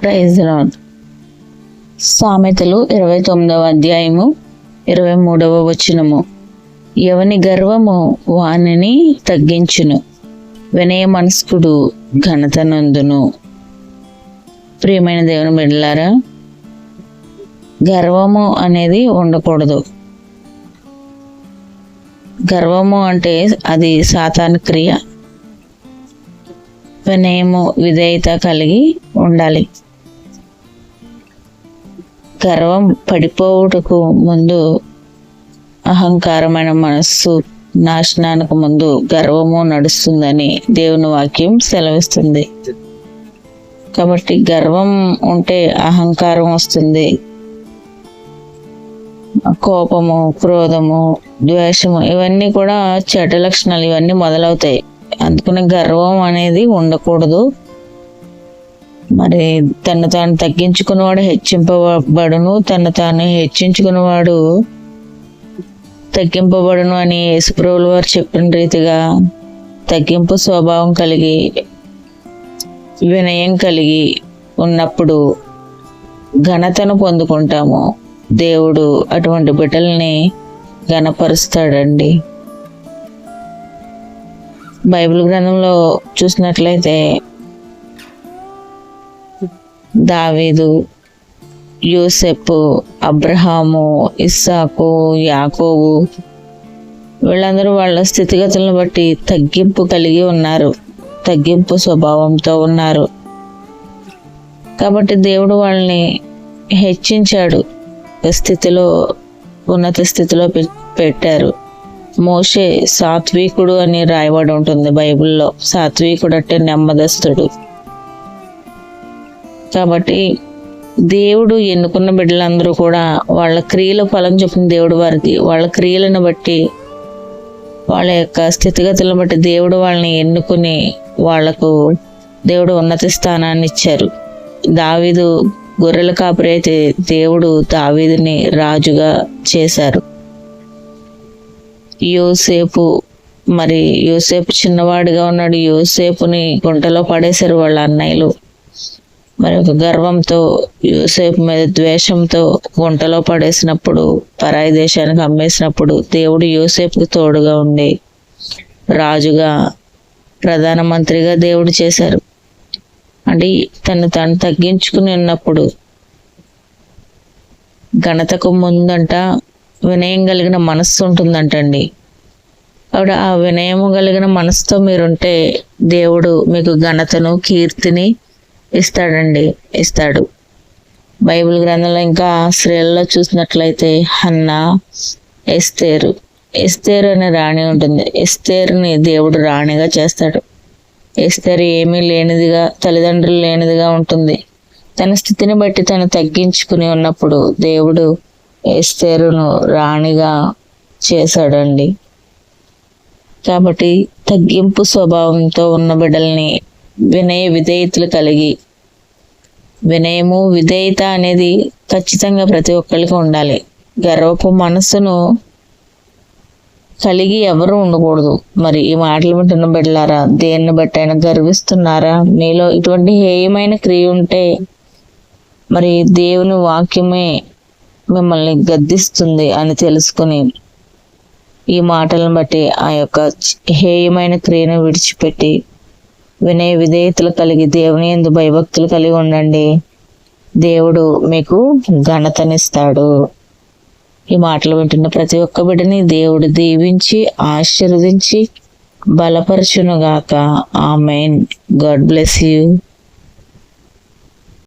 Praise సామెతలు ఇరవై తొమ్మిదవ అధ్యాయము ఇరవై మూడవ వచనము. ఎవని గర్వము వానిని తగ్గించును వినయ మనస్కుడు ఘనత నందును. ప్రియమైన దేవుని బిడ్డలారా గర్వము అనేది ఉండకూడదు. గర్వము అంటే అది సాతాన క్రియ. వినయము విధేయత కలిగి ఉండాలి. గర్వం పడిపోవుటకు ముందు అహంకారమైన మనస్సు నాశనానికి ముందు గర్వము నడుస్తుందని దేవుని వాక్యం సెలవిస్తుంది. కాబట్టి గర్వం ఉంటే అహంకారం వస్తుంది. కోపము క్రోధము ద్వేషము ఇవన్నీ కూడా చెడ్డ లక్షణాలు ఇవన్నీ మొదలవుతాయి. అందుకని గర్వం అనేది ఉండకూడదు. మరి తను తాను తగ్గించుకున్నవాడు హెచ్చింపబడును తను తాను హెచ్చించుకున్నవాడు తగ్గింపబడును అని యేసుప్రభుల వారు చెప్పిన రీతిగా తగ్గింపు స్వభావం కలిగి వినయం కలిగి ఉన్నప్పుడు ఘనతను పొందుకుంటాము. దేవుడు అటువంటి బిడ్డల్ని ఘనపరుస్తాడండి. బైబిల్ గ్రంథంలో చూసినట్లయితే దావీదు యూసెఫ్ అబ్రహాము ఇస్సాకు యాకోబు వీళ్ళందరూ వాళ్ళ స్థితిగతులను బట్టి తగ్గింపు కలిగి ఉన్నారు. తగ్గింపు స్వభావంతో ఉన్నారు. కాబట్టి దేవుడు వాళ్ళని హెచ్చించాడు. స్థితిలో ఉన్నత స్థితిలో పె- పెట్టారు. మోషే సాత్వికుడు అని రాయబడి ఉంటుంది బైబిల్లో. సాత్వికుడు అంటే నెమ్మదస్తుడు. కాబట్టి దేవుడు ఎన్నుకున్న బిడ్డలందరూ కూడా వాళ్ళ క్రియల ఫలం చెప్పిన దేవుడు వారికి వాళ్ళ క్రియలను బట్టి వాళ్ళ యొక్క స్థితిగతులను బట్టి దేవుడు వాళ్ళని ఎన్నుకుని వాళ్ళకు దేవుడు ఉన్నత స్థానాన్ని ఇచ్చారు. దావీదు గొర్రెల కాపరి అయితే దేవుడు దావీదుని రాజుగా చేశారు. యోసేపు మరి యోసేపు చిన్నవాడిగా ఉన్నాడు యోసేపుని గుంటలో పడేశారు వాళ్ళ అన్నయ్యలు. మరి ఒక గర్వంతో యూసేఫ్ మీద ద్వేషంతో గుంటలో పడేసినప్పుడు పరాయి దేశానికి అమ్మేసినప్పుడు దేవుడు యూసేఫ్కి తోడుగా ఉండి రాజుగా ప్రధానమంత్రిగా దేవుడు చేశారు. అంటే తను తను తగ్గించుకుని ఉన్నప్పుడు ఘనతకు ముందంట వినయం కలిగిన మనస్సు ఉంటుందంటండి. ఆవిడ ఆ వినయము కలిగిన మనసుతో మీరుంటే దేవుడు మీకు ఘనతను కీర్తిని ఇస్తాడండి ఇస్తాడు. బైబిల్ గ్రంథంలో ఇంకా స్త్రీలలో చూసినట్లయితే హన్న ఎస్తేరు. ఎస్తేరు అనే రాణి ఉంటుంది. ఎస్తేరుని దేవుడు రాణిగా చేస్తాడు. ఎస్తేరు ఏమీ లేనిదిగా తల్లిదండ్రులు లేనిదిగా ఉంటుంది. తన స్థితిని బట్టి తను తగ్గించుకుని ఉన్నప్పుడు దేవుడు ఎస్తేరును రాణిగా చేశాడండి. కాబట్టి తగ్గింపు స్వభావంతో ఉన్న బిడ్డల్ని వినయ విధేయతలు కలిగి వినయము విధేయత అనేది ఖచ్చితంగా ప్రతి ఒక్కరికి ఉండాలి. గర్వపు మనస్సును కలిగి ఎవరు ఉండకూడదు. మరి ఈ మాటలు వింటున్న బిడ్డలారా దేన్ని బట్టి అయినా గర్విస్తున్నారా? మీలో ఇటువంటి హేయమైన క్రియ ఉంటే మరి దేవుని వాక్యమే మిమ్మల్ని గద్దిస్తుంది అని తెలుసుకుని ఈ మాటలను బట్టి ఆ యొక్క హేయమైన క్రియను విడిచిపెట్టి వినయ విధేయతలు కలిగి దేవుని ఎందు భయభక్తులు కలిగి ఉండండి. దేవుడు మీకు ఘనతనిస్తాడు. ఈ మాటలు వింటున్న ప్రతి ఒక్క బిడ్డని దేవుడు దీవించి ఆశీర్వదించి బలపరచునుగాక. May God bless you.